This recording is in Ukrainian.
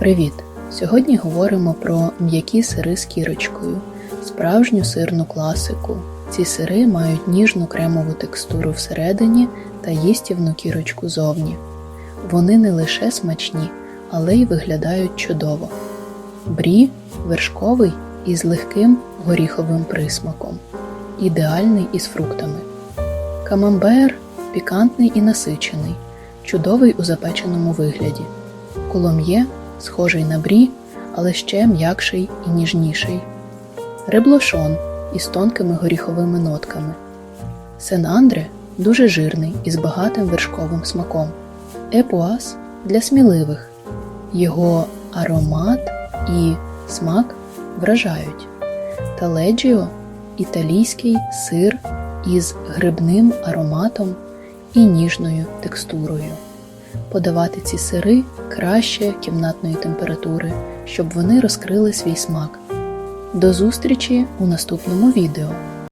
Привіт! Сьогодні говоримо про м'які сири з кірочкою, справжню сирну класику. Ці сири мають ніжну кремову текстуру всередині та їстівну кірочку зовні. Вони не лише смачні, але й виглядають чудово. Брі вершковий із легким горіховим присмаком, ідеальний із фруктами. Камамбер пікантний і насичений, чудовий у запеченому вигляді. Колом'є схожий на брі, але ще м'якший і ніжніший. Реблошон із тонкими горіховими нотками. Сен-Андре дуже жирний із багатим вершковим смаком. Епуас для сміливих. Його аромат і смак вражають. Таледжіо італійський сир із грибним ароматом і ніжною текстурою. Подавати ці сири краще кімнатної температури, щоб вони розкрили свій смак. До зустрічі у наступному відео!